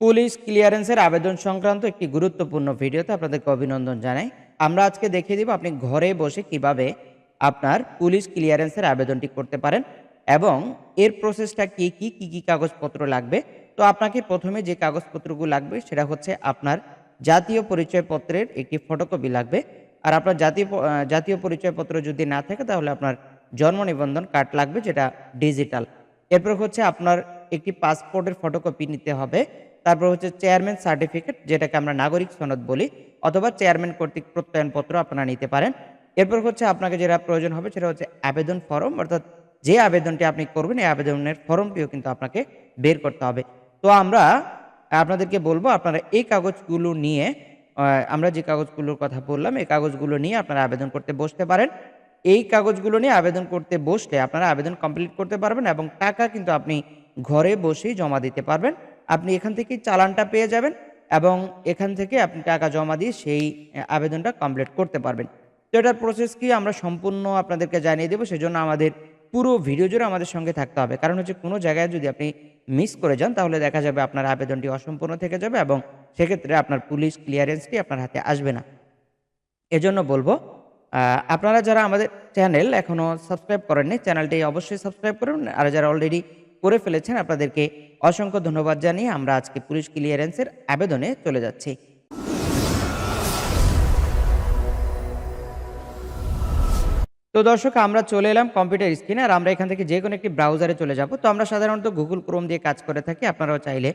Police ক্লিয়ারেন্সের আবেদন সংক্রান্ত একটি গুরুত্বপূর্ণ ভিডিওতে আপনাদেরকে অভিনন্দন জানাই। আমরা আজকে দেখিয়ে দিব আপনি ঘরে বসে কীভাবে আপনার পুলিশ ক্লিয়ারেন্সের আবেদনটি করতে পারেন এবং এর প্রসেসটা কি কি কি কি কাগজপত্র লাগবে। তো আপনাকে প্রথমে যে কাগজপত্রগুলো লাগবে সেটা হচ্ছে আপনার জাতীয় পরিচয়পত্রের একটি ফটোকপি লাগবে। আর আপনার জাতীয় জাতীয় পরিচয়পত্র যদি না থাকে তাহলে আপনার জন্ম নিবন্ধন কার্ড লাগবে যেটা ডিজিটাল। এরপর হচ্ছে আপনার একটি পাসপোর্টের ফটোকপি নিতে হবে। তারপর হচ্ছে চেয়ারম্যান সার্টিফিকেট যেটাকে আমরা নাগরিক সনদ বলি, অথবা চেয়ারম্যান কর্তৃক প্রত্যয়নপত্র আপনারা নিতে পারেন। এরপর হচ্ছে আপনাকে যেটা প্রয়োজন হবে সেটা হচ্ছে আবেদন ফর্ম, অর্থাৎ যে আবেদনটি আপনি করবেন, এই আবেদনের ফর্মটিও কিন্তু আপনাকে বের করতে হবে। তো আমরা আপনাদেরকে বলব, আপনারা এই কাগজগুলো নিয়ে আমরা যে কাগজগুলোর কথা বললাম, এই কাগজগুলো নিয়ে আপনারা আবেদন করতে বসতে পারেন। এই কাগজগুলো নিয়ে আবেদন করতে বসলে আপনারা আবেদন কমপ্লিট করতে পারবেন এবং টাকা কিন্তু আপনি ঘরে বসেই জমা দিতে পারবেন। আপনি এখান থেকেই চালানটা পেয়ে যাবেন এবং এখান থেকে আপনি টাকা জমা দিয়ে সেই আবেদনটা কমপ্লিট করতে পারবেন। তো এটার প্রসেস কি আমরা সম্পূর্ণ আপনাদেরকে জানিয়ে দেবো, সেজন্য আমাদের পুরো ভিডিও জুড়ে আমাদের সঙ্গে থাকতে হবে। কারণ হচ্ছে কোনো জায়গায় যদি আপনি মিস করে যান, তাহলে দেখা যাবে আপনার আবেদনটি অসম্পূর্ণ থেকে যাবে এবং সেক্ষেত্রে আপনার পুলিশ ক্লিয়ারেন্সটি আপনার হাতে আসবে না। এজন্য বলব আপনারা যারা আমাদের চ্যানেল এখনও সাবস্ক্রাইব করেননি চ্যানেলটি অবশ্যই সাবস্ক্রাইব করুন। আর যারা অলরেডি করে ফেলেছেন। আপনাদেরকে অসংখ্য ধন্যবাদ জানিয়ে আমরা আজকে পুলিশ ক্লিয়ারেন্সের আবেদনে চলে যাচ্ছি। তো দর্শক, আমরা চলে এলাম কম্পিউটার স্ক্রিনে। আর আমরা এখান থেকে যে কোনো একটি ব্রাউজারে চলে যাব। তো আমরা সাধারণত গুগল ক্রোম দিয়ে কাজ করে থাকি। আপনারাও চাইলে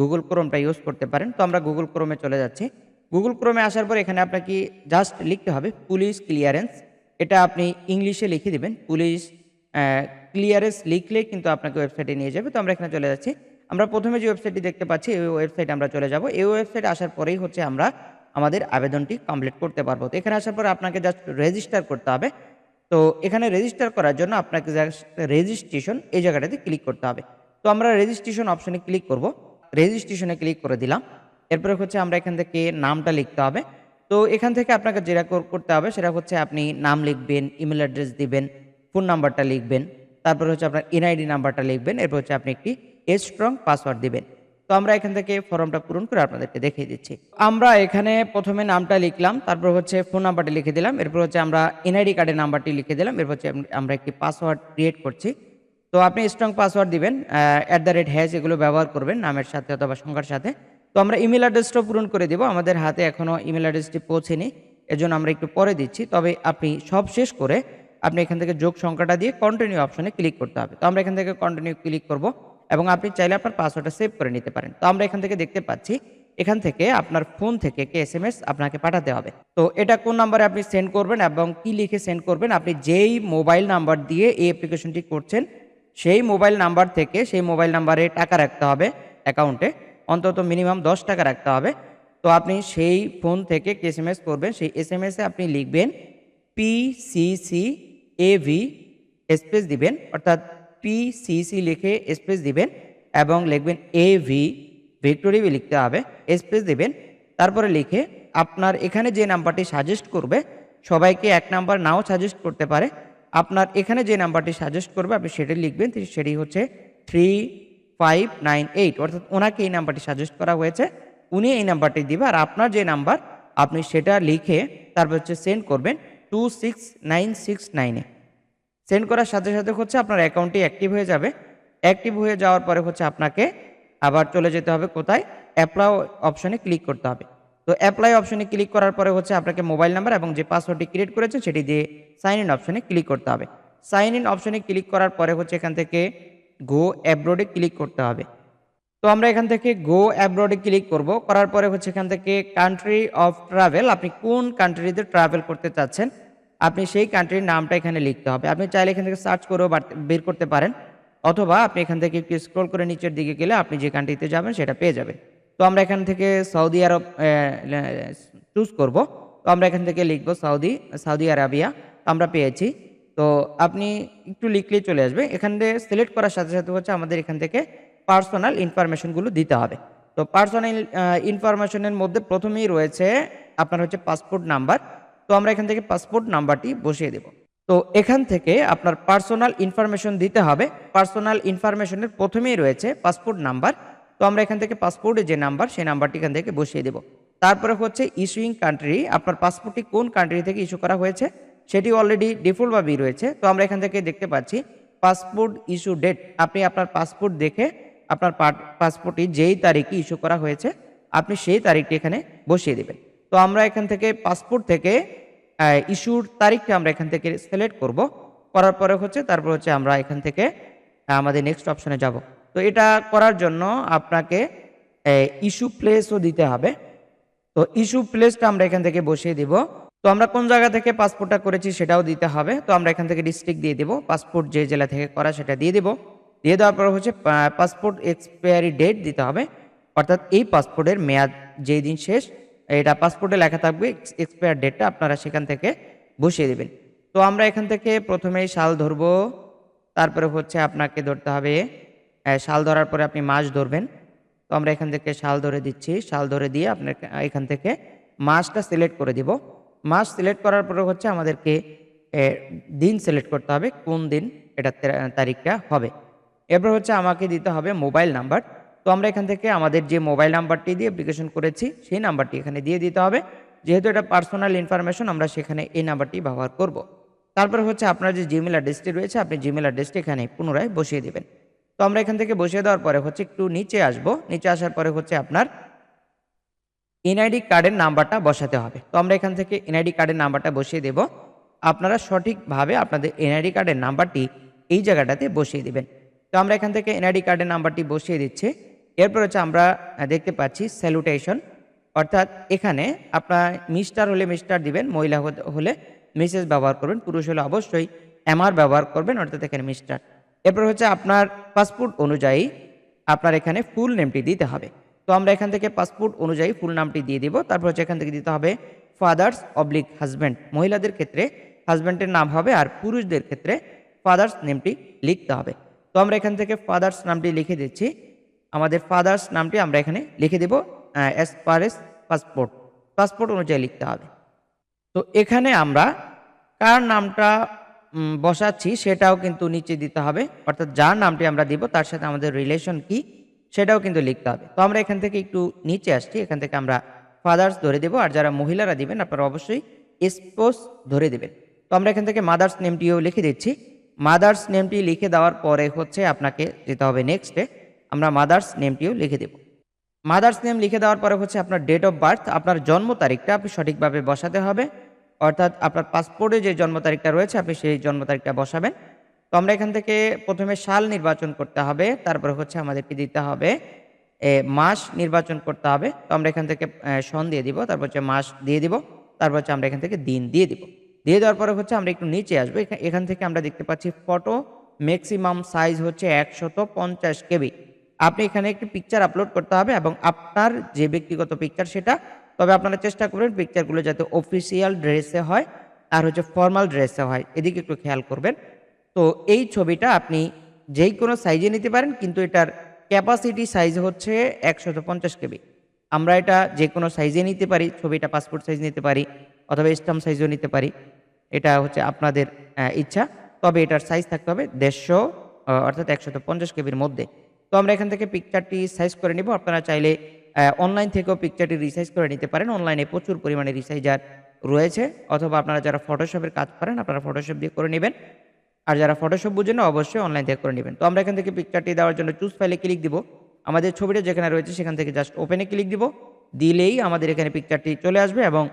গুগল ক্রোমটা ইউজ করতে পারেন। তো আমরা গুগল ক্রোমে চলে যাচ্ছি। গুগল ক্রোমে আসার পর এখানে আপনাকে জাস্ট লিখতে হবে পুলিশ ক্লিয়ারেন্স। এটা আপনি ইংলিশে লিখে দেবেন। পুলিশ ক্লিয়ারেন্স লিখলে কিন্তু আপনাকে ওয়েবসাইটে নিয়ে যাবে। তো আমরা এখানে চলে যাচ্ছি। আমরা প্রথমে যে ওয়েবসাইটটি দেখতে পাচ্ছি, এই ওয়েবসাইটে আমরা চলে যাব। এই ওয়েবসাইটে আসার পরেই হচ্ছে আমরা আমাদের আবেদনটি কমপ্লিট করতে পারব। তো এখানে আসার পরে আপনাকে জাস্ট রেজিস্টার করতে হবে। তো এখানে রেজিস্টার করার জন্য আপনাকে জাস্ট রেজিস্ট্রেশন এই জায়গাটাতে ক্লিক করতে হবে। তো আমরা রেজিস্ট্রেশন অপশনে ক্লিক করব। রেজিস্ট্রেশনে ক্লিক করে দিলাম। এরপরে হচ্ছে আমরা এখান থেকে নামটা লিখতে হবে। তো এখান থেকে আপনাকে যেটা করতে হবে সেটা হচ্ছে আপনি নাম লিখবেন ইমেল অ্যাড্রেস দিবেন ফোন নাম্বারটা লিখবেন। তারপর হচ্ছে আপনার এনআইডি নাম্বারটা লিখবেন, এরপর হচ্ছে আপনি একটি স্ট্রং পাসওয়ার্ড দিবেন। তো আমরা এখান থেকে ফর্মটা পূরণ করে আপনাদেরকে দেখিয়ে দিচ্ছি। আমরা এখানে প্রথমে নামটা লিখলাম, তারপর হচ্ছে ফোন নাম্বারটি লিখে দিলাম, এরপর হচ্ছে আমরা এনআইডি কার্ডের নাম্বারটি লিখে দিলাম, এরপর হচ্ছে আমরা একটি পাসওয়ার্ড ক্রিয়েট করছি। তো আপনি স্ট্রং পাসওয়ার্ড দিবেন অ্যাট দ্য রেট হ্যাশ এগুলো ব্যবহার করবেন, নামের সাথে অথবা সংখ্যার সাথে। তো আমরা ইমেল অ্যাড্রেসটাও পূরণ করে দেবো, আমাদের হাতে এখনও ইমেল অ্যাড্রেসটি পৌঁছেনি, এজন্য আমরা একটু পরে দিচ্ছি। তবে আপনি সব শেষ করে আপনি এখান থেকে যোগ সংখ্যাটা দিয়ে কন্টিনিউ অপশনে ক্লিক করতে হবে। তো আমরা এখান থেকে কন্টিনিউ ক্লিক করব এবং আপনি চাইলে আপনার পাসওয়ার্ডটা সেভ করে নিতে পারেন। তো আমরা এখান থেকে দেখতে পাচ্ছি, এখান থেকে আপনার ফোন থেকে কে এস এম এস আপনাকে পাঠাতে হবে। তো এটা কোন নাম্বারে আপনি সেন্ড করবেন এবং কি লিখে সেন্ড করবেন? আপনি যেই মোবাইল নাম্বার দিয়ে এই অ্যাপ্লিকেশনটি করছেন, সেই মোবাইল নাম্বার থেকে সেই মোবাইল নাম্বারে টাকা রাখতে হবে অ্যাকাউন্টে অন্তত মিনিমাম দশ টাকা রাখতে হবে। তো আপনি সেই ফোন থেকে এস এম এস করবেন, সেই এস এম এসে আপনি লিখবেন পিসিসি এভি স্পেস দিবেন, অর্থাৎ পিসিসি লিখে স্পেস দিবেন এবং লিখবেন এভি ভিক্টোরি লিখতে হবে স্পেস দিবেন। তারপরে লিখে আপনার এখানে যে নাম্বারটি সাজেস্ট করবে, সবাইকে এক নাম্বার নাও সাজেস্ট করতে পারে। আপনার এখানে যে নাম্বারটি সাজেস্ট করবে, আপনি সেটি লিখবেন সেটি হচ্ছে থ্রি ফাইভ নাইন এইট অর্থাৎ ওনাকে এই নাম্বারটি সাজেস্ট করা হয়েছে, উনি এই নাম্বারটি দিবে, আর আপনার যে নাম্বার, আপনি সেটা লিখে তারপর হচ্ছে সেন্ড করবেন। টু সিক্স নাইন সিক্স নাইনে সেন্ড করার সাথে সাথে হচ্ছে আপনার অ্যাকাউন্টটি অ্যাক্টিভ হয়ে যাবে। অ্যাক্টিভ হয়ে যাওয়ার পরে হচ্ছে আপনাকে আবার চলে যেতে হবে কোথায়? অ্যাপ্লাই অপশনে ক্লিক করতে হবে। তো অ্যাপ্লাই অপশনে ক্লিক করার পরে হচ্ছে আপনাকে মোবাইল নাম্বার এবং যে পাসওয়ার্ডটি ক্রিয়েট করেছেন সেটি দিয়ে সাইন ইন অপশনে ক্লিক করতে হবে। সাইন ইন অপশনে ক্লিক করার পরে হচ্ছে এখান থেকে গো অ্যাব্রোডে ক্লিক করতে হবে। তো আমরা এখান থেকে গো অ্যাব্রোডে ক্লিক করব। করার পরে হচ্ছে এখান থেকে কান্ট্রি অফ ট্রাভেল আপনি কোন কান্ট্রিতে ট্রাভেল করতে চাচ্ছেন? আপনি সেই কান্ট্রির নামটা এখানে লিখতে হবে। আপনি চাইলে এখান থেকে সার্চ করেও বের করতে পারেন। অথবা আপনি এখান থেকে একটু স্ক্রল করে নিচের দিকে গেলে আপনি যে কান্ট্রিতে যাবেন সেটা পেয়ে যাবেন। তো আমরা এখান থেকে সৌদি আরব চুজ করব। তো আমরা এখান থেকে লিখব সৌদি সৌদি আরাবিয়া আমরা পেয়েছি। তো আপনি একটু লিখলেই চলে আসবে। এখান থেকে সিলেক্ট করার সাথে সাথে হচ্ছে আমাদের এখান থেকে পার্সোনাল ইনফরমেশনগুলো দিতে হবে। তো পার্সোনাল ইনফরমেশনের মধ্যে প্রথমেই রয়েছে আপনার হচ্ছে পাসপোর্ট নাম্বার তো আমরা এখান থেকে পাসপোর্ট নাম্বারটি বসিয়ে দেব। তো এখান থেকে আপনার পার্সোনাল ইনফরমেশন দিতে হবে। পার্সোনাল ইনফরমেশনের প্রথমেই রয়েছে পাসপোর্ট নাম্বার। তো আমরা এখান থেকে পাসপোর্টের যে নাম্বার, সেই নাম্বারটি এখান থেকে বসিয়ে দেব। তারপরে হচ্ছে ইস্যুইং কান্ট্রি আপনার পাসপোর্টটি কোন কান্ট্রি থেকে ইস্যু করা হয়েছে, সেটি অলরেডি ডিফল্টভাবেই রয়েছে। তো আমরা এখান থেকে দেখতে পাচ্ছি পাসপোর্ট ইস্যু ডেট আপনি আপনার পাসপোর্ট দেখে আপনার পাসপোর্টটি যেই তারিখে ইস্যু করা হয়েছে, আপনি সেই তারিখটি এখানে বসিয়ে দেবেন। তো আমরা এখান থেকে পাসপোর্ট থেকে ইস্যুর তারিখটা আমরা এখান থেকে সিলেক্ট করব। করার পরে হচ্ছে, তারপর হচ্ছে আমরা এখান থেকে আমাদের নেক্সট অপশনে যাব। তো এটা করার জন্য আপনাকে ইস্যু প্লেসও দিতে হবে। তো ইস্যু প্লেসটা আমরা এখান থেকে বসিয়ে দিব। তো আমরা কোন জায়গা থেকে পাসপোর্টটা করেছি সেটাও দিতে হবে। তো আমরা এখান থেকে ডিস্ট্রিক্ট দিয়ে দিব। পাসপোর্ট যে জেলা থেকে করা সেটা দিয়ে দিব। দিয়ে দেওয়ার পর হচ্ছে পাসপোর্ট এক্সপায়ারি ডেট দিতে হবে। অর্থাৎ এই পাসপোর্টের মেয়াদ যেই দিন শেষ এটা পাসপোর্টে লেখা থাকবে এক্সপায়ার ডেটটা আপনারা সেখান থেকে বসিয়ে দেবেন। তো আমরা এখান থেকে প্রথমেই সাল ধরবো, তারপরে হচ্ছে আপনাকে ধরতে হবে শাল ধরার পরে আপনি মাছ ধরবেন। তো আমরা এখান থেকে শাল ধরে দিচ্ছি, শাল ধরে দিয়ে আপনার এখান থেকে মাছটা সিলেক্ট করে দিব। মাছ সিলেক্ট করার পরে হচ্ছে আমাদেরকে দিন সিলেক্ট করতে হবে, কোন দিন, এটা তারিখটা হবে। এরপর হচ্ছে আমাকে দিতে হবে মোবাইল নাম্বার তো আমরা এখান থেকে আমাদের যে মোবাইল নাম্বারটি দিয়ে অ্যাপ্লিকেশন করেছি, সেই নাম্বারটি এখানে দিয়ে দিতে হবে। যেহেতু এটা পার্সোনাল ইনফরমেশন আমরা সেখানে এই নাম্বারটি ব্যবহার করব। তারপর হচ্ছে আপনার যে জিমেল অ্যাড্রেসটি রয়েছে, আপনি জিমেল অ্যাড্রেসটি এখানে পুনরায় বসিয়ে দেবেন। তো আমরা এখান থেকে বসিয়ে দেওয়ার পরে হচ্ছে একটু নিচে আসব। নিচে আসার পরে হচ্ছে আপনার এনআইডি কার্ডের নাম্বারটা বসাতে হবে। তো আমরা এখান থেকে এনআইডি কার্ডের নাম্বারটা বসিয়ে দেব। আপনারা সঠিকভাবে আপনাদের এনআইডি কার্ডের নাম্বারটি এই জায়গাটাতে বসিয়ে দেবেন। তো আমরা এখান থেকে এনআইডি কার্ডের নাম্বারটি বসিয়ে দিচ্ছি। এরপর হচ্ছে আমরা দেখতে পাচ্ছি স্যালুটেশন অর্থাৎ এখানে আপনার মিস্টার হলে মিস্টার দিবেন, মহিলা হলে মিসেস ব্যবহার করবেন, পুরুষ হলে অবশ্যই এমআর ব্যবহার করবেন, অর্থাৎ এখানে মিস্টার এরপর হচ্ছে আপনার পাসপোর্ট অনুযায়ী আপনার এখানে ফুল নেমটি দিতে হবে। তো আমরা এখান থেকে পাসপোর্ট অনুযায়ী ফুল নামটি দিয়ে দিব, তারপর হচ্ছে এখান থেকে দিতে হবে ফাদার্স অবলিক হাজব্যান্ড মহিলাদের ক্ষেত্রে হাজব্যান্ডের নাম হবে আর পুরুষদের ক্ষেত্রে ফাদার্স নেমটি লিখতে হবে। তো আমরা এখান থেকে ফাদার্স নামটি লিখে দিচ্ছি। আমাদের ফাদার্স নামটি আমরা এখানে লিখে দেব as per as passport passport অনুযায়ী লিখতে হবে। তো এখানে আমরা কার নামটা বসাচ্ছি সেটাও কিন্তু নিচে দিতে হবে। অর্থাৎ যার নামটি আমরা দিব, তার সাথে আমাদের রিলেশন কি, সেটাও কিন্তু লিখতে হবে। তো আমরা এখান থেকে একটু নিচে আসছি, এখান থেকে আমরা ফাদার্স ধরে দেব, আর যারা মহিলারা দিবেন, আপনারা অবশ্যই স্পোস ধরে দেবেন। তো আমরা এখান থেকে মাদার্স নেমটিও লিখে দিচ্ছি। মাদার্স নেমটি লিখে দেওয়ার পরে হচ্ছে আপনাকে যেতে হবে নেক্সটে আমরা মাদার্স নেমটিও লিখে দেব। মাদার্স নেম লিখে দেওয়ার পরে হচ্ছে আপনার ডেট অফ বার্থ আপনার জন্ম তারিখটা আপনি সঠিকভাবে বসাতে হবে। অর্থাৎ আপনার পাসপোর্টে যে জন্ম তারিখটা রয়েছে, আপনি সেই জন্ম তারিখটা বসাবেন। তো আমরা এখান থেকে প্রথমে সাল নির্বাচন করতে হবে, তারপরে হচ্ছে আমাদেরকে দিতে হবে মাস নির্বাচন করতে হবে। তো আমরা এখান থেকে সন দিয়ে দিব, তারপর হচ্ছে মাস দিয়ে দিব, তারপর হচ্ছে আমরা এখান থেকে দিন দিয়ে দিব। দিয়ে দেওয়ার পরে হচ্ছে আমরা একটু নিচে আসব এখান থেকে আমরা দেখতে পাচ্ছি ফটো ম্যাক্সিমাম সাইজ হচ্ছে একশত পঞ্চাশ কেবি। আপনি এখানে একটি পিকচার আপলোড করতে হবে এবং আপনার যে ব্যক্তিগত পিকচার সেটা, তবে আপনারা চেষ্টা করবেন পিকচারগুলো যাতে অফিসিয়াল ড্রেসে হয়, আর হচ্ছে ফর্মাল ড্রেসে হয়। এদিকে একটু খেয়াল করবেন। তো এই ছবিটা আপনি যেই কোনো সাইজে নিতে পারেন, কিন্তু এটার ক্যাপাসিটি সাইজ হচ্ছে একশত পঞ্চাশ কেবি। আমরা এটা যে কোনো সাইজে নিতে পারি, ছবিটা পাসপোর্ট সাইজ নিতে পারি, অথবা স্টাম্প সাইজও নিতে পারি। এটা হচ্ছে আপনাদের ইচ্ছা। তবে এটার সাইজ থাকতে হবে দেড়শো অর্থাৎ একশত পঞ্চাশ কেবির মধ্যে। তো আমরা এখান থেকে পিকচারটি সাইজ করে নিব। আপনারা চাইলে অনলাইন থেকেও পিকচারটি রিসাইজ করে নিতে পারেন। অনলাইনে প্রচুর পরিমাণে রিসাইজার রয়েছে। অথবা আপনারা যারা ফটোশপের কাজ করেন, আপনারা ফটোশপ দিয়ে করে নেবেন। আর যারা ফটোশপ বুঝেন না, অবশ্যই অনলাইন থেকে করে নেবেন। তো আমরা এখান থেকে পিকচারটি দেওয়ার জন্য চুজ ফাইলে ক্লিক দিব। আমাদের ছবিটা যেখানে রয়েছে, সেখান থেকে জাস্ট ওপেনে ক্লিক দিব। দিলেই আমাদের এখানে পিকচারটি চলে আসবে এবং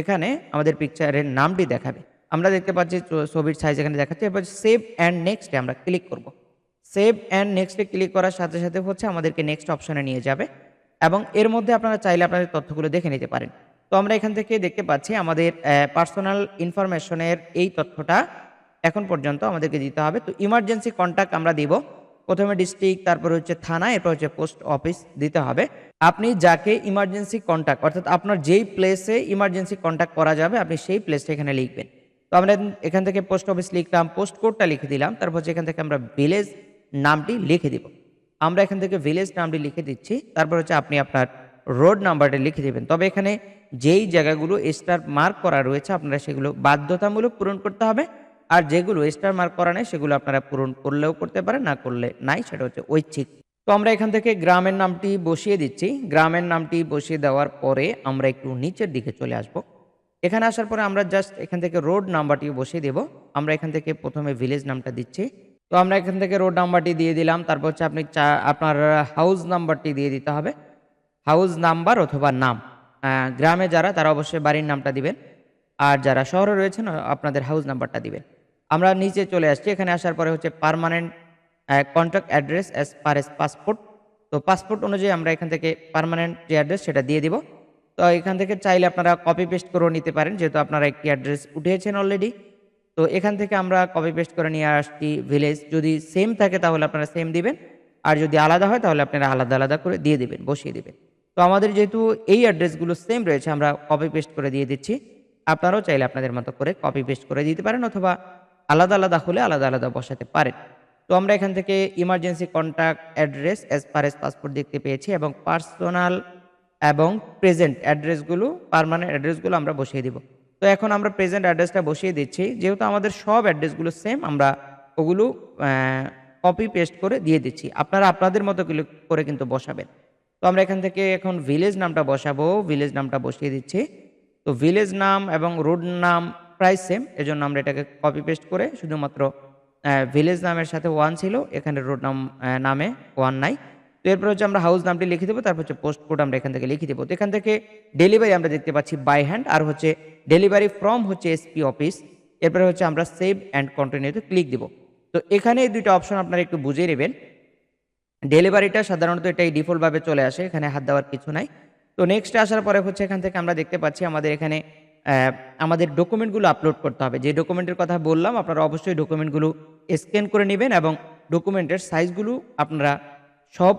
এখানে আমাদের পিকচারের নামটি দেখাবে। আমরা দেখতে পাচ্ছি ছবির সাইজ এখানে দেখাচ্ছে। এরপর সেভ অ্যান্ড নেক্সটে আমরা ক্লিক করব। সেভ অ্যান্ড নেক্সটে ক্লিক করার সাথে সাথে হচ্ছে আমাদেরকে নেক্সট অপশনে নিয়ে যাবে এবং এর মধ্যে আপনারা চাইলে আপনাদের তথ্যগুলো দেখে নিতে পারেন। তো আমরা এখান থেকে দেখতে পাচ্ছি আমাদের পার্সোনাল ইনফরমেশনের এই তথ্যটা এখন পর্যন্ত আমাদেরকে দিতে হবে। তো ইমার্জেন্সি কন্ট্যাক্ট আমরা দিব। প্রথমে ডিস্ট্রিক্ট তারপর হচ্ছে থানা, এরপর হচ্ছে পোস্ট অফিস দিতে হবে। আপনি যাকে ইমার্জেন্সি কন্ট্যাক্ট অর্থাৎ আপনার যেই প্লেসে ইমার্জেন্সি কন্ট্যাক্ট করা যাবে, আপনি সেই প্লেসটা এখানে লিখবেন। তো আমরা এখান থেকে পোস্ট অফিস লিখলাম পোস্ট কোডটা লিখে দিলাম, তারপর হচ্ছে এখান থেকে আমরা ভিলেজ নামটি লিখে দিব। আমরা এখান থেকে ভিলেজ নামটি লিখে দিচ্ছি। তারপর হচ্ছে আপনি আপনার রোড নাম্বারটা লিখে দেবেন। তবে এখানে যেই জায়গাগুলো স্টার মার্ক করা রয়েছে, আপনারা সেগুলো বাধ্যতামূলক পূরণ করতে হবে। আর যেগুলো স্টার মার্ক করা নেই, সেগুলো আপনারা পূরণ করলেও করতে পারেন, না করলে নাই, সেটা হচ্ছে ঐচ্ছিক। তো আমরা এখান থেকে গ্রামের নামটি বসিয়ে দিচ্ছি। গ্রামের নামটি বসিয়ে দেওয়ার পরে আমরা একটু নিচের দিকে চলে আসব। এখানে আসার পরে আমরা জাস্ট এখান থেকে রোড নাম্বারটি বসিয়ে দেব। আমরা এখান থেকে প্রথমে ভিলেজ নামটা দিচ্ছি। তো আমরা এখান থেকে রোড নাম্বারটি দিয়ে দিলাম। তারপর হচ্ছে আপনি চা, আপনার হাউস নাম্বারটি দিয়ে দিতে হবে। হাউস নাম্বার অথবা নাম। গ্রামে যারা, তারা অবশ্যই বাড়ির নামটা দিবেন। আর যারা শহরে রয়েছেন আপনাদের হাউস নাম্বারটা দিবেন। আমরা নিচে চলে আসছি। এখানে আসার পরে হচ্ছে permanent contact address as per as passport তো পাসপোর্ট অনুযায়ী আমরা এখান থেকে পারমানেন্ট যে অ্যাড্রেস সেটা দিয়ে দিব। তো এখান থেকে চাইলে আপনারা কপি পেস্ট করেও নিতে পারেন। যেহেতু আপনারা একটি অ্যাড্রেস উঠিয়েছেন অলরেডি তো এখান থেকে আমরা কপি পেস্ট করে নিয়ে আসছি ভিলেজ যদি সেম থাকে তাহলে আপনারা সেম দিবেন। আর যদি আলাদা হয় তাহলে আপনারা আলাদা আলাদা করে দিয়ে দিবেন, বসিয়ে দিবেন। তো আমাদের যেহেতু এই অ্যাড্রেসগুলো সেম রয়েছে, আমরা কপি পেস্ট করে দিয়ে দিচ্ছি। আপনারাও চাইলে আপনাদের মতো করে কপি পেস্ট করে দিতে পারেন অথবা আলাদা আলাদা হলে আলাদা আলাদা বসাতে পারেন। তো আমরা এখান থেকে emergency contact address as per as passport দেখতে পেয়েছি এবং পার্সোনাল এবং প্রেজেন্ট অ্যাড্রেসগুলো পার্মানেন্ট অ্যাড্রেসগুলো আমরা বসিয়ে দিব। তো এখন আমরা প্রেজেন্ট অ্যাড্রেসটা বসিয়ে দিচ্ছি। যেহেতু আমাদের সব অ্যাড্রেসগুলো সেম আমরা ওগুলো কপি পেস্ট করে দিয়ে দিচ্ছি। আপনারা আপনাদের মতো করে কিন্তু বসাবেন। তো আমরা এখান থেকে এখন ভিলেজ নামটা বসাবো। ভিলেজ নামটা বসিয়ে দিচ্ছি। তো ভিলেজ নাম এবং রোড নাম প্রায় সেম এজন্য আমরা এটাকে কপি পেস্ট করে শুধুমাত্র ভিলেজ নামের সাথে ওয়ান ছিল, এখানে রোড নাম নামে ওয়ান নাই। তো এরপর হচ্ছে আমরা হাউস নামটি লিখে দেবো, তারপর হচ্ছে পোস্ট কোড আমরা এখান থেকে লিখে দেবো। তো এখান থেকে ডেলিভারি আমরা দেখতে পাচ্ছি বাই হ্যান্ড আর হচ্ছে ডেলিভারি ফ্রম হচ্ছে এসপি অফিস এরপরে হচ্ছে আমরা সেভ অ্যান্ড কন্টিনিউতে ক্লিক দিব। তো এখানে এই দুইটা অপশন আপনারা একটু বুঝে নেবেন। ডেলিভারিটা সাধারণত এটাই ডিফল্টভাবে চলে আসে, এখানে হাত দেওয়ার কিছু নাই। তো নেক্সট আসার পরে হচ্ছে এখান থেকে আমরা দেখতে পাচ্ছি আমাদের এখানে আমাদের ডকুমেন্টগুলো আপলোড করতে হবে। যে ডকুমেন্টের কথা বললাম, আপনারা অবশ্যই ডকুমেন্টগুলো স্ক্যান করে নেবেন এবং ডকুমেন্টের সাইজগুলো আপনারা সব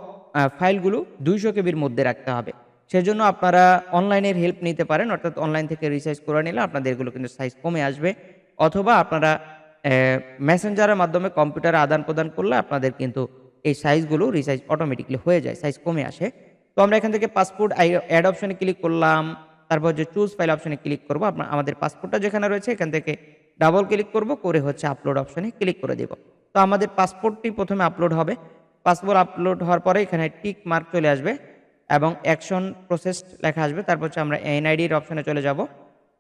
ফাইলগুলো দুইশো কেবির মধ্যে রাখতে হবে। সেজন্য আপনারা অনলাইনের হেল্প নিতে পারেন, অর্থাৎ অনলাইন থেকে রিসার্চ করে নিলে আপনাদের এগুলো কিন্তু সাইজ কমে আসবে। অথবা আপনারা মেসেঞ্জারের মাধ্যমে কম্পিউটারে আদান প্রদান করলে আপনাদের কিন্তু এই সাইজগুলো রিসাইজ অটোমেটিকলি হয়ে যায় সাইজ কমে আসে। তো আমরা এখান থেকে পাসপোর্ট অ্যাড অপশনে ক্লিক করলাম, তারপর যে চুজ ফাইল অপশনে ক্লিক করব। আপনার আমাদের পাসপোর্টটা যেখানে রয়েছে, এখান থেকে ডাবল ক্লিক করব, করে হচ্ছে আপলোড অপশনে ক্লিক করে দেব। তো আমাদের পাসপোর্টটি প্রথমে আপলোড হবে। পাসপোর্ট আপলোড হওয়ার পরে এখানে টিক মার্ক চলে আসবে এবং অ্যাকশন প্রসেস লেখা আসবে। তারপর হচ্ছে আমরা এনআইডির অপশনে চলে যাব।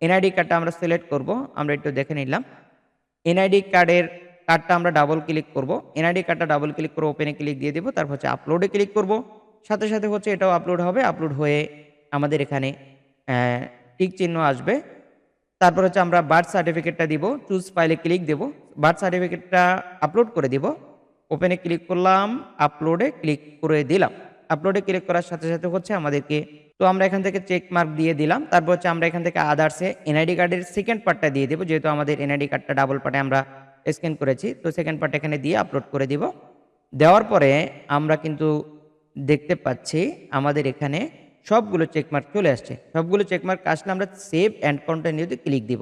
এনআইডি কার্ডটা আমরা সিলেক্ট করব। আমরা একটু দেখে নিলাম। এনআইডি কার্ডের কার্ডটা আমরা ডাবল ক্লিক করব। এনআইডি কার্ডটা ডাবল ক্লিক করে ওপেনে ক্লিক দিয়ে দেবো। তারপর হচ্ছে আপলোডে ক্লিক করব। সাথে সাথে হচ্ছে এটাও আপলোড হবে। আপলোড হয়ে আমাদের এখানে টিক চিহ্ন আসবে। তারপর হচ্ছে আমরা বার্থ সার্টিফিকেটটা দিব। চুজ ফাইলে ক্লিক দেব। বার্থ সার্টিফিকেটটা আপলোড করে দিব। ওপেনে ক্লিক করলাম আপলোডে ক্লিক করে দিলাম। আপলোডে ক্লিক করার সাথে সাথে হচ্ছে আমাদেরকে, তো আমরা এখান থেকে চেক মার্ক দিয়ে দিলাম। তারপর হচ্ছে আমরা এখান থেকে আদার্সে এনআইডি কার্ডের সেকেন্ড পার্টটা দিয়ে দেবো, যেহেতু আমাদের এনআইডি কার্ডটা ডাবল পার্টে আমরা স্ক্যান করেছি। তো সেকেন্ড পার্ট এখানে দিয়ে আপলোড করে দিব। দেওয়ার পরে আমরা কিন্তু দেখতে পাচ্ছি আমাদের এখানে সবগুলো চেকমার্ক চলে আসছে। সবগুলো চেকমার্ক আসলে আমরা সেভ অ্যান্ড কন্টিনিউতে ক্লিক দিব।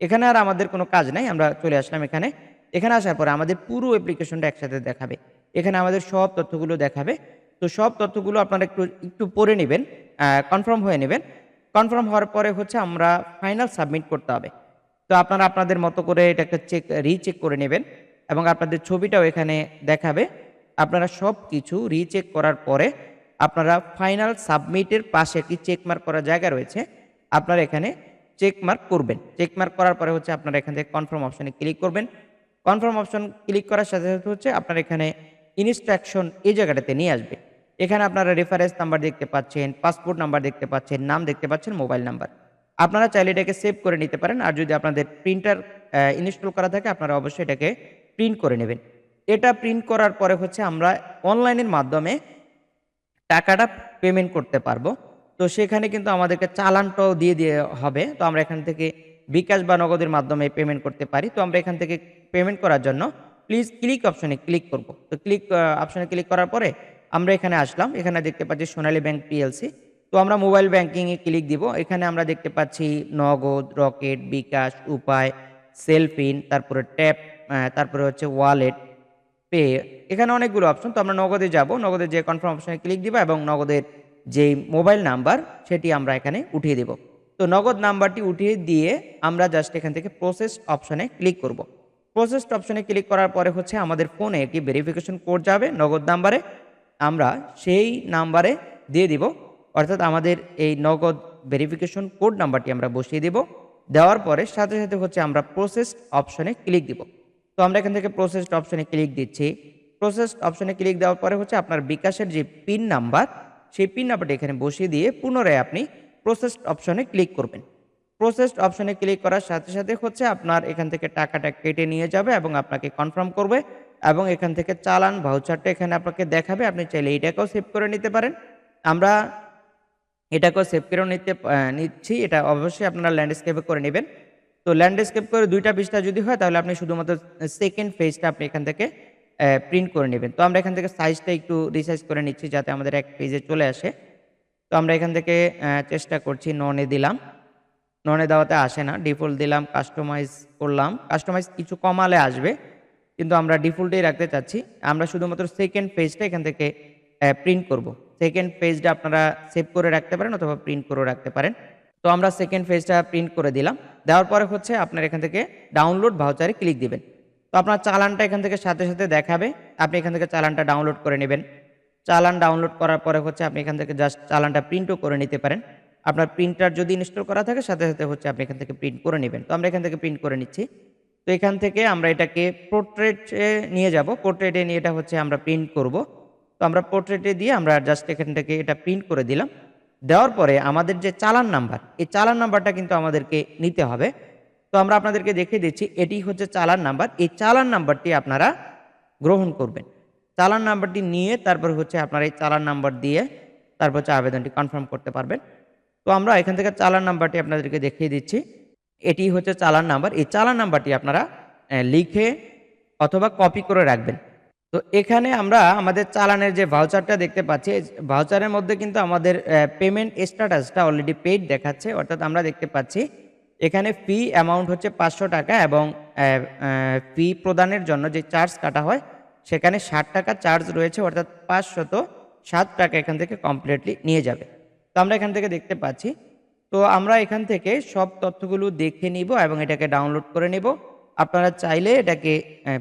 এখানে আর আমাদের কোনো কাজ নাই, আমরা চলে আসলাম এখানে। এখানে আসার পরে আমাদের পুরো অ্যাপ্লিকেশনটা একসাথে দেখাবে। এখানে আমাদের সব তথ্যগুলো দেখাবে। তো সব তথ্যগুলো আপনারা একটু একটু পড়ে নেবেন কনফার্ম হয়ে নেবেন। কনফার্ম হওয়ার পরে হচ্ছে আমরা ফাইনাল সাবমিট করতে হবে। তো আপনারা আপনাদের মতো করে এটাকে চেক রিচেক করে নেবেন এবং আপনাদের ছবিটাও এখানে দেখাবে। আপনারা সব কিছু রিচেক করার পরে আপনারা ফাইনাল সাবমিটের পাশে একটি চেক মার্ক করার জায়গা রয়েছে। আপনারা এখানে চেক মার্ক করবেন। চেক মার্ক করার পরে হচ্ছে আপনারা এখান থেকে কনফার্ম অপশানে ক্লিক করবেন। কনফার্ম অপশন ক্লিক করার সাথে সাথে হচ্ছে আপনার এখানে ইনস্ট্রাকশন এই জায়গাটাতে নিয়ে আসবে। এখানে আপনারা রেফারেন্স নাম্বার দেখতে পাচ্ছেন পাসপোর্ট নাম্বার দেখতে পাচ্ছেন, নাম দেখতে পাচ্ছেন মোবাইল নাম্বার আপনারা চাইলে এটাকে সেভ করে নিতে পারেন আর যদি আপনাদের প্রিন্টার ইনস্টল করা থাকে আপনারা অবশ্যই এটাকে প্রিন্ট করে নেবেন। এটা প্রিন্ট করার পরে হচ্ছে আমরা অনলাইনের মাধ্যমে টাকাটা পেমেন্ট করতে পারব। তো সেখানে কিন্তু আমাদেরকে চালানটাও দিয়ে দিয়ে হবে। তো আমরা এখান থেকে বিকাশ বা নগদের মাধ্যমে পেমেন্ট করতে পারি। তো আমরা এখান থেকে পেমেন্ট করার জন্য প্লিজ ক্লিক অপশনে ক্লিক করব। তো ক্লিক অপশনে ক্লিক করার পরে আমরা এখানে আসলাম। এখানে দেখতে পাচ্ছি সোনালী ব্যাংক পিএলসি তো আমরা মোবাইল ব্যাংকিংয়ে ক্লিক দিব। এখানে আমরা দেখতে পাচ্ছি নগদ, রকেট, বিকাশ, উপায় সেলফিন তারপরে ট্যাপ তারপরে হচ্ছে ওয়ালেট পে এখানে অনেকগুলো অপশন তো আমরা নগদে যাব। নগদে যে কনফার্ম অপশনে ক্লিক দিব এবং নগদের যে মোবাইল নাম্বার সেটি আমরা এখানে উঠিয়ে দেব। তো নগদ নাম্বারটি উঠিয়ে দিয়ে আমরা জাস্ট এখান থেকে প্রসেস অপশনে ক্লিক করব। প্রসেস অপশনে ক্লিক করার পরে হচ্ছে আমাদের ফোনে একটি ভেরিফিকেশন কোড যাবে, নগদ নাম্বারে আমরা সেই নাম্বারে দিয়ে দিব। অর্থাৎ আমাদের এই নগদ ভেরিফিকেশন কোড নাম্বারটি আমরা বসিয়ে দিব। দেওয়ার পরে সাথে সাথে হচ্ছে আমরা প্রসেসড অপশনে ক্লিক দিব। তো আমরা এখান থেকে প্রসেসড অপশনে ক্লিক দিচ্ছি। প্রসেসড অপশনে ক্লিক দেওয়ার পরে হচ্ছে আপনার বিকাশের যে পিন নাম্বার সেই পিন নাম্বারটি এখানে বসিয়ে দিয়ে পুনরায় আপনি প্রসেসড অপশনে ক্লিক করবেন। প্রসেসড অপশনে ক্লিক করার সাথে সাথে হচ্ছে আপনার এখান থেকে টাকাটা কেটে নিয়ে যাবে এবং আপনাকে কনফার্ম করবে এবং এখান থেকে চালান ভাউচারটা এখানে আপনাকে দেখাবে। আপনি চাইলে এইটাকেও সেভ করে নিতে পারেন। আমরা এটাকেও সেভ করেও নিতে নিচ্ছি। এটা অবশ্যই আপনারা ল্যান্ডস্কেপে করে নেবেন। তো ল্যান্ডস্কেপ করে দুইটা পৃষ্ঠা যদি হয়, তাহলে আপনি শুধুমাত্র সেকেন্ড পেজটা আপনি এখান থেকে প্রিন্ট করে নেবেন। তো আমরা এখান থেকে সাইজটা একটু রিসাইজ করে নিচ্ছি যাতে আমাদের এক পেজে চলে আসে। তো আমরা এখান থেকে চেষ্টা করছি ননে দিলাম। ননে দাওয়াতে আসে না ডিফল্ট দিলাম কাস্টমাইজ করলাম। কাস্টমাইজ কিছু কমালে আসবে, কিন্তু আমরা ডিফল্টেই রাখতে চাচ্ছি। আমরা শুধুমাত্র সেকেন্ড পেজটা এখান থেকে প্রিন্ট করব। সেকেন্ড পেজটা আপনারা সেভ করে রাখতে পারেন অথবা প্রিন্ট করে রাখতে পারেন। তো আমরা সেকেন্ড পেজটা প্রিন্ট করে দিলাম। দেওয়ার পরে হচ্ছে আপনার এখান থেকে ডাউনলোড ভাউচারে ক্লিক দিবেন। তো আপনার চালানটা এখান থেকে সাথে সাথে দেখাবে, আপনি এখান থেকে চালানটা ডাউনলোড করে নেবেন। চালান ডাউনলোড করার পরে হচ্ছে আপনি এখান থেকে জাস্ট চালানটা প্রিন্টও করে নিতে পারেন। আপনার প্রিন্টার যদি ইনস্টল করা থাকে, সাথে সাথে হচ্ছে আপনি এখান থেকে প্রিন্ট করে নেবেন। তো আমরা এখান থেকে প্রিন্ট করে নিচ্ছি। তো এখান থেকে আমরা এটাকে পোর্ট্রেটে নিয়ে যাব। পোর্ট্রেটে নিয়ে এটা হচ্ছে আমরা প্রিন্ট করব। তো আমরা পোর্ট্রেটে দিয়ে আমরা জাস্ট এখান থেকে এটা প্রিন্ট করে দিলাম। দেওয়ার পরে আমাদের যে চালান নাম্বার এই চালান নাম্বারটা কিন্তু আমাদেরকে নিতে হবে। তো আমরা আপনাদেরকে দেখিয়ে দিচ্ছি, এটি হচ্ছে চালান নাম্বার এই চালান নাম্বারটি আপনারা গ্রহণ করবেন। চালান নাম্বারটি নিয়ে তারপর হচ্ছে আপনারা এই চালান নাম্বার দিয়ে তারপর হচ্ছে আবেদনটি কনফার্ম করতে পারবেন। আমরা এখান থেকে চালান নাম্বারটি আপনাদেরকে দেখিয়ে দিচ্ছি। এটি হচ্ছে চালান নাম্বার। এই চালান নাম্বারটি আপনারা লিখে অথবা কপি করে রাখবেন। তো এখানে আমরা আমাদের চালানের যে ভাউচারটা দেখতে পাচ্ছি ভাউচারের মধ্যে কিন্তু আমাদের পেমেন্ট স্ট্যাটাসটা অলরেডি পেইড দেখাচ্ছে। অর্থাৎ আমরা দেখতে পাচ্ছি, এখানে ফি অ্যামাউন্ট হচ্ছে পাঁচশো টাকা এবং ফি প্রদানের জন্য যে চার্জ কাটা হয়, সেখানে ষাট টাকা চার্জ রয়েছে। অর্থাৎ পাঁচশত সাত টাকা এখান থেকে কমপ্লিটলি নিয়ে যাবে। তো আমরা এখান থেকে দেখতে পাচ্ছি। তো আমরা এখান থেকে সব তথ্যগুলো দেখে নিব এবং এটাকে ডাউনলোড করে নেব। আপনারা চাইলে এটাকে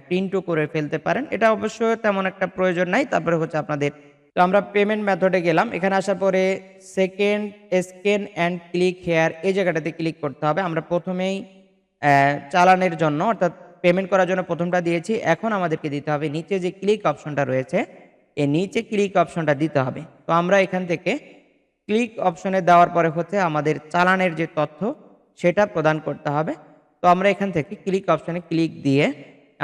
প্রিন্টও করে ফেলতে পারেন। এটা অবশ্য তেমন একটা প্রয়োজন নাই, তারপরে হচ্ছে আপনাদের। তো আমরা পেমেন্ট মেথডে গেলাম। এখানে আসার পরে second scan and click here এই জায়গাটাতে ক্লিক করতে হবে। আমরা প্রথমেই চালানের জন্য, অর্থাৎ পেমেন্ট করার জন্য প্রথমটা দিয়েছি। এখন আমাদেরকে দিতে হবে নিচে যে ক্লিক অপশনটা রয়েছে এই নিচে ক্লিক অপশনটা দিতে হবে। তো আমরা এখান থেকে ক্লিক অপশনে দেওয়ার পরে হচ্ছে আমাদের চালানের যে তথ্য, সেটা প্রদান করতে হবে। তো আমরা এখান থেকে ক্লিক অপশনে ক্লিক দিয়ে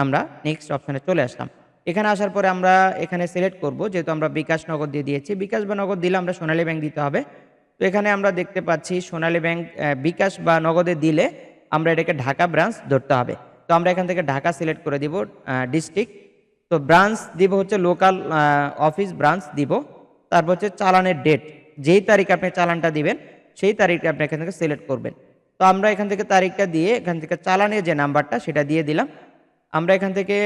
আমরা নেক্সট অপশনে চলে আসলাম। এখানে আসার পরে আমরা এখানে সিলেক্ট করব, যেহেতু আমরা বিকাশ নগদ দিয়ে দিয়েছি। বিকাশ বা নগদ দিলে আমরা সোনালী ব্যাংক দিতে হবে। তো এখানে আমরা দেখতে পাচ্ছি সোনালী ব্যাংক বিকাশ বা নগদে দিলে আমরা এটাকে ঢাকা ব্রাঞ্চ ধরতে হবে। তো আমরা এখান থেকে ঢাকা সিলেক্ট করে দিব ডিস্ট্রিক্ট তো ব্রাঞ্চ দিব হচ্ছে লোকাল অফিস ব্রাঞ্চ দিব। তারপর হচ্ছে চালানের ডেট যেই তারিখ আপনি চালানটা দিবেন, সেই তারিখটা আপনি এখান থেকে সিলেক্ট করবেন। তো আমরা এখান থেকে তারিখটা দিয়ে এখান থেকে চালানের যে নাম্বারটা, সেটা দিয়ে দিলাম। আমরা এখান থেকে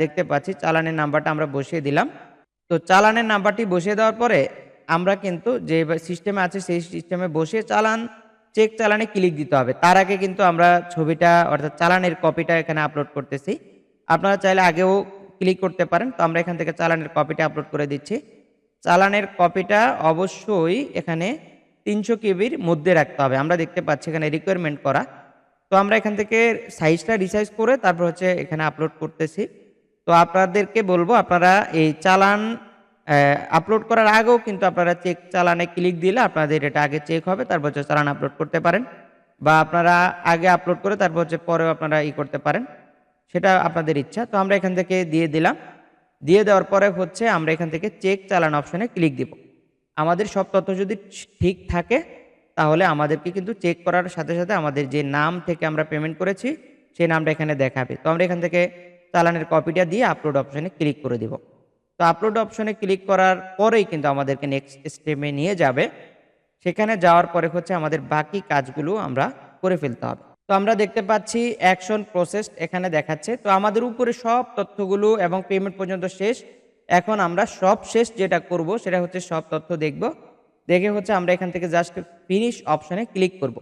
দেখতে পাচ্ছি চালানের নাম্বারটা আমরা বসিয়ে দিলাম। তো চালানের নাম্বারটি বসিয়ে দেওয়ার পরে আমরা কিন্তু যে সিস্টেমে আছে, সেই সিস্টেমে বসে চালান চেক চালানে ক্লিক দিতে হবে। তার আগে কিন্তু আমরা ছবিটা, অর্থাৎ চালানের কপিটা এখানে আপলোড করতেছি। আপনারা চাইলে আগেও ক্লিক করতে পারেন। তো আমরা এখান থেকে চালানের কপিটা আপলোড করে দিচ্ছি। চালানের কপিটা অবশ্যই এখানে তিনশো কেবির মধ্যে রাখতে হবে। আমরা দেখতে পাচ্ছি এখানে রিকোয়ারমেন্ট করা। তো আমরা এখান থেকে সাইজটা রিসাইজ করে তারপর হচ্ছে এখানে আপলোড করতেছি। তো আপনাদেরকে বলব, আপনারা এই চালান আপলোড করার আগেও কিন্তু আপনারা চেক চালানে ক্লিক দিলে আপনাদের এটা আগে চেক হবে, তারপর হচ্ছে চালান আপলোড করতে পারেন। বা আপনারা আগে আপলোড করে তারপর হচ্ছে পরেও আপনারা ই করতে পারেন। সেটা আপনাদের ইচ্ছা। তো আমরা এখান থেকে দিয়ে দিলাম। দিয়ে দেওয়ার পরে হচ্ছে আমরা এখান থেকে চেক চালান অপশনে ক্লিক দিব। আমাদের সব তথ্য যদি ঠিক থাকে, তাহলে আমাদেরকে কিন্তু চেক করার সাথে সাথে আমাদের যে নাম থেকে আমরা পেমেন্ট করেছি, সেই নামটা এখানে দেখাবে। তো আমরা এখান থেকে চালানের কপিটা দিয়ে আপলোড অপশনে ক্লিক করে দিব। তো আপলোড অপশনে ক্লিক করার পরেই কিন্তু আমাদেরকে নেক্সট স্টেপে নিয়ে যাবে। সেখানে যাওয়ার পরে হচ্ছে আমাদের বাকি কাজগুলো আমরা করে ফেলতে হবে। তো আমরা দেখতে পাচ্ছি অ্যাকশন প্রসেস এখানে দেখাচ্ছে। তো আমাদের উপরে সব তথ্যগুলো এবং পেমেন্ট পর্যন্ত শেষ। এখন আমরা সব শেষ যেটা করব সেটা হচ্ছে সব তথ্য দেখব। দেখে হচ্ছে আমরা এখান থেকে জাস্ট ফিনিশ অপশনে ক্লিক করব।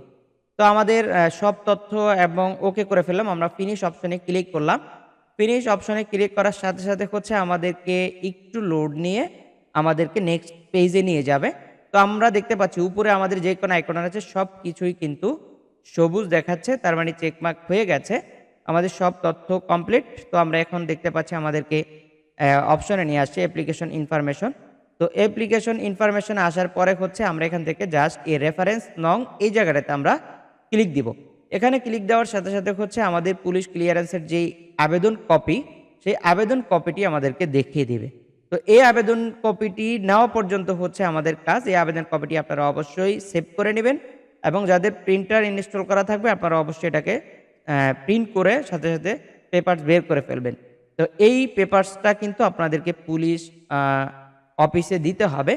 তো আমাদের সব তথ্য এবং ওকে করে ফেললাম, আমরা ফিনিশ অপশনে ক্লিক করলাম। ফিনিশ অপশনে ক্লিক করার সাথে সাথে হচ্ছে আমাদেরকে একটু লোড নিয়ে আমাদেরকে নেক্সট পেজে নিয়ে যাবে। তো আমরা দেখতে পাচ্ছি উপরে আমাদের যে কোনো আইকন আছে সব কিছুই কিন্তু সবুজ দেখাচ্ছে, তার মানে চেকমার্ক হয়ে গেছে। আমাদের সব তথ্য কমপ্লিট তো আমরা এখন দেখতে পাচ্ছি আমাদেরকে অপশনে নিয়ে আসছে অ্যাপ্লিকেশন ইনফরমেশন তো অ্যাপ্লিকেশন ইনফরমেশন আসার পরে হচ্ছে আমরা এখান থেকে জাস্ট এই রেফারেন্স নং এই জায়গাটাতে আমরা ক্লিক দিব। এখানে ক্লিক দেওয়ার সাথে সাথে হচ্ছে আমাদের পুলিশ ক্লিয়ারেন্সের যেই আবেদন কপি সেই আবেদন কপিটি আমাদেরকে দেখিয়ে দিবে। তো এই আবেদন কপিটি নেওয়া পর্যন্ত হচ্ছে আমাদের কাজ। এই আবেদন কপিটি আপনারা অবশ্যই সেভ করে নেবেন। এবং যাদের প্রিন্টার ইনস্টল করা থাকবে, আপনারা অবশ্যই এটাকে প্রিন্ট করে সাথে সাথে পেপারস বের করে ফেলবেন। তো এই পেপারসটা কিন্তু আপনাদেরকে পুলিশ অফিসে দিতে হবে।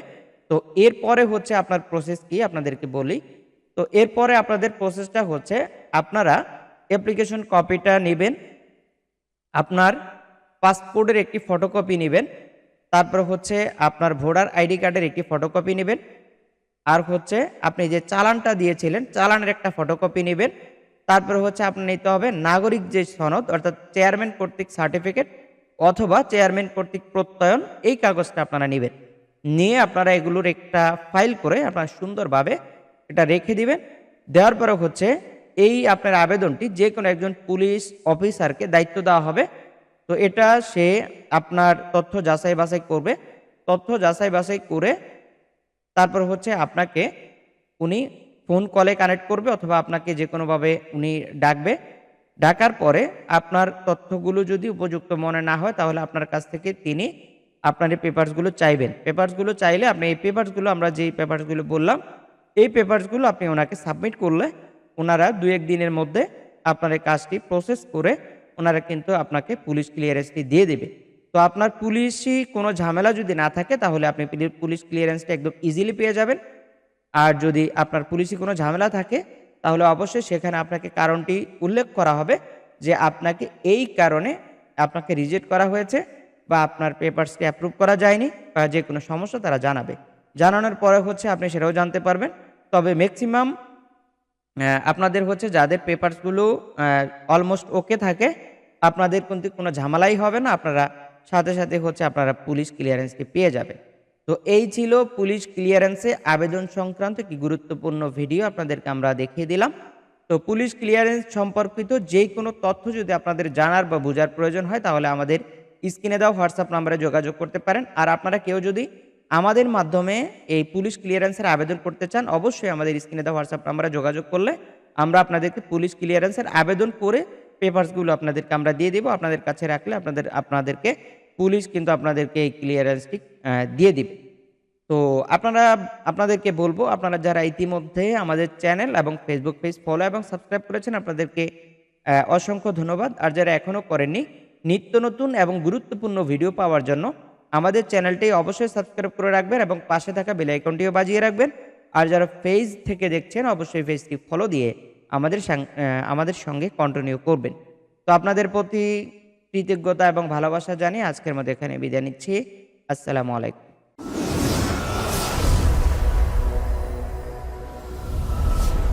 তো এরপরে হচ্ছে আপনার প্রসেস কি, আপনাদেরকে বলি। তো এরপরে আপনাদের প্রসেসটা হচ্ছে, আপনারা অ্যাপ্লিকেশন কপিটা নেবেন, আপনার পাসপোর্টের একটি ফটোকপি নেবেন, তারপর হচ্ছে আপনার ভোটার আইডি কার্ডের একটি ফটোকপি নেবেন আর হচ্ছে আপনি যে চালানটা দিয়েছিলেন, চালানের একটা ফটোকপি নেবেন। তারপর হচ্ছে আপনি নিতে হবে নাগরিক যে সনদ, অর্থাৎ চেয়ারম্যান কর্তৃক সার্টিফিকেট অথবা চেয়ারম্যান কর্তৃক প্রত্যয়ন, এই কাগজটা আপনারা নেবেন। নিয়ে আপনারা এগুলোর একটা ফাইল করে আপনারা সুন্দরভাবে এটা রেখে দিবেন। দেওয়ার পরে হচ্ছে এই আপনার আবেদনটি যে কোনো একজন পুলিশ অফিসারকে দায়িত্ব দেওয়া হবে। তো এটা সে আপনার তথ্য যাচাই বাছাই করবে। তথ্য যাচাই বাছাই করে তারপর হচ্ছে আপনাকে উনি ফোন কলে কানেক্ট করবে অথবা আপনাকে যে কোনোভাবে উনি ডাকবে। ডাকার পরে আপনার তথ্যগুলো যদি উপযুক্ত মনে না হয় তাহলে আপনার কাছ থেকে তিনি আপনার এই পেপারসগুলো চাইবেন। পেপারসগুলো চাইলে আপনি এই পেপারসগুলো আমরা যেই পেপারসগুলো বললাম, এই পেপারসগুলো আপনি ওনাকে সাবমিট করলে ওনারা দু এক দিনের মধ্যে আপনার এই কাজটি প্রসেস করে ওনারা কিন্তু আপনাকে পুলিশ ক্লিয়ারেন্সটি দিয়ে দেবে। তো আপনার পুলিশি কোনো ঝামেলা যদি না থাকে, তাহলে আপনি পুলি- পুলিশ ক্লিয়ারেন্সটা একদম ইজিলি পেয়ে যাবেন। আর যদি আপনার পুলিশি কোনো ঝামেলা থাকে, তাহলে অবশ্যই সেখানে আপনাকে কারণটি উল্লেখ করা হবে যে আপনাকে এই কারণে আপনাকে রিজেক্ট করা হয়েছে বা আপনার পেপারসকে অ্যাপ্রুভ করা যায়নি বা যে কোনো সমস্যা তারা জানাবে। জানানোর পরে হচ্ছে আপনি সেটাও জানতে পারবেন। তবে ম্যাক্সিমাম আপনাদের হচ্ছে যাদের পেপারসগুলো অলমোস্ট ওকে থাকে, আপনাদের কিন্তু কোনো ঝামেলাই হবে না। আপনারা সাথে সাথে হচ্ছে আপনারা পুলিশ ক্লিয়ারেন্সটি পেয়ে যাবেন। তো এই ছিল পুলিশ ক্লিয়ারেন্সে আবেদন সংক্রান্ত কি গুরুত্বপূর্ণ ভিডিও আপনাদেরকে আমরা দেখিয়ে দিলাম। তো পুলিশ ক্লিয়ারেন্স সম্পর্কিত যে কোনো তথ্য যদি আপনাদের জানার বা বোঝার প্রয়োজন হয়, তাহলে আমাদের স্ক্রিনে দেওয়া হোয়াটসঅ্যাপ নাম্বারে যোগাযোগ করতে পারেন। আর আপনারা কেউ যদি আমাদের মাধ্যমে এই পুলিশ ক্লিয়ারেন্সের আবেদন করতে চান, অবশ্যই আমাদের স্ক্রিনে দেওয়া হোয়াটসঅ্যাপ নাম্বারে যোগাযোগ করলে আমরা আপনাদেরকে পুলিশ ক্লিয়ারেন্সের আবেদন করে পেপারসগুলো আপনাদেরকে আমরা দিয়ে দেবো, আপনাদের কাছে রাখলে আপনাদের, আপনাদেরকে পুলিশ কিন্তু আপনাদেরকে এই ক্লিয়ারেন্সটি দিয়ে দিবে। তো আপনারা, আপনাদেরকে বলব, আপনারা যারা ইতিমধ্যে আমাদের চ্যানেল এবং ফেসবুক পেজ ফলো এবং সাবস্ক্রাইব করেছেন, আপনাদেরকে অসংখ্য ধন্যবাদ। আর যারা এখনও করেননি, নিত্য নতুন এবং গুরুত্বপূর্ণ ভিডিও পাওয়ার জন্য আমাদের চ্যানেলটি অবশ্যই সাবস্ক্রাইব করে রাখবেন এবং পাশে থাকা বেল আইকনটিও বাজিয়ে রাখবেন। আর যারা পেজ থেকে দেখছেন, অবশ্যই পেজটি ফলো দিয়ে আমাদের আমাদের সঙ্গে কন্টিনিউ করবেন। তো আপনাদের প্রতি কৃতজ্ঞতা এবং ভালোবাসা জানিয়ে আজকের মতো এখানে বিদায় নিচ্ছি। আসসালামু আলাইকুম।